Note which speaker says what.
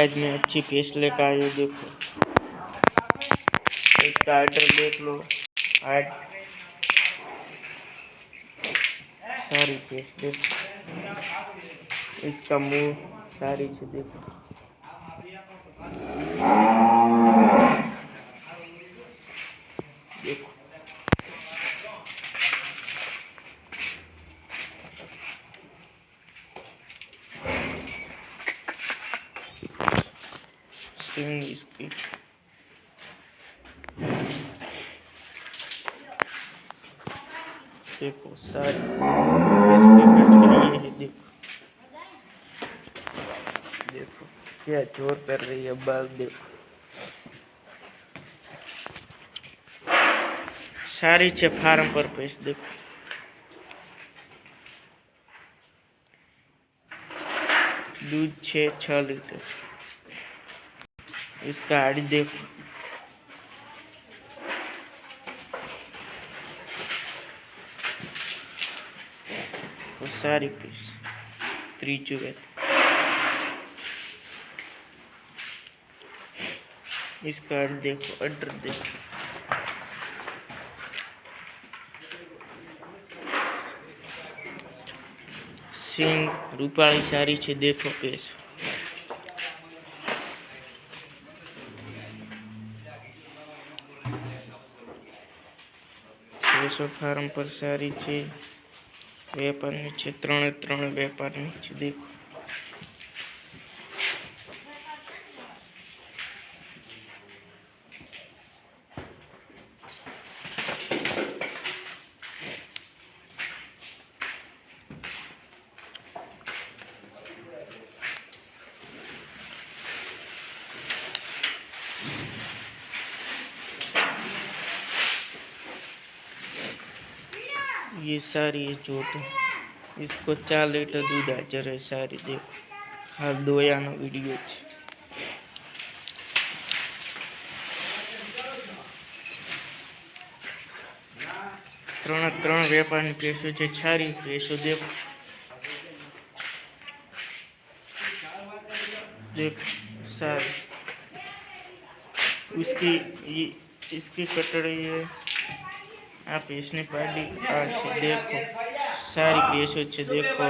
Speaker 1: आज मैं अच्छी पेस्ट लेकर आया हूँ देखो। इसका आर्डर देख लो। आर्ट सारी पेस्ट देखो। इसका मुँह, सारी છે देखो। देखो। सिंग इसकी देखो सारी इसकी कटनी ये है देखो देखो क्या जोर कर रही है बाल देखो સારી છે ફાર્મ પર પેસ્ટ देखो दूध छः छः लीटर इसका आड़ी देखो वो सारी पीस ત્રીજું વેત इसका आड़ी देखो अड्र देखो સિંગ રૂપાળી સારી છે દેખો પેશ પેસો ફાર્મ પર સારી છે. વેપારની છે ત્રણે ત્રણ વેપારની છે દેખો. ये सारी है चोट इसको चार लीटर दूध हाजर है सारी देखो हाल दोयानो वीडियो છે ત્રણ ત્રણ વેપારની ભેંસો છે સારી ભેંસો દેખો देखो सारी उसकी ये इसकी कटड़ी है આ પેશની પાડી. આ છે દેખો. સારી પેશો છે દેખો.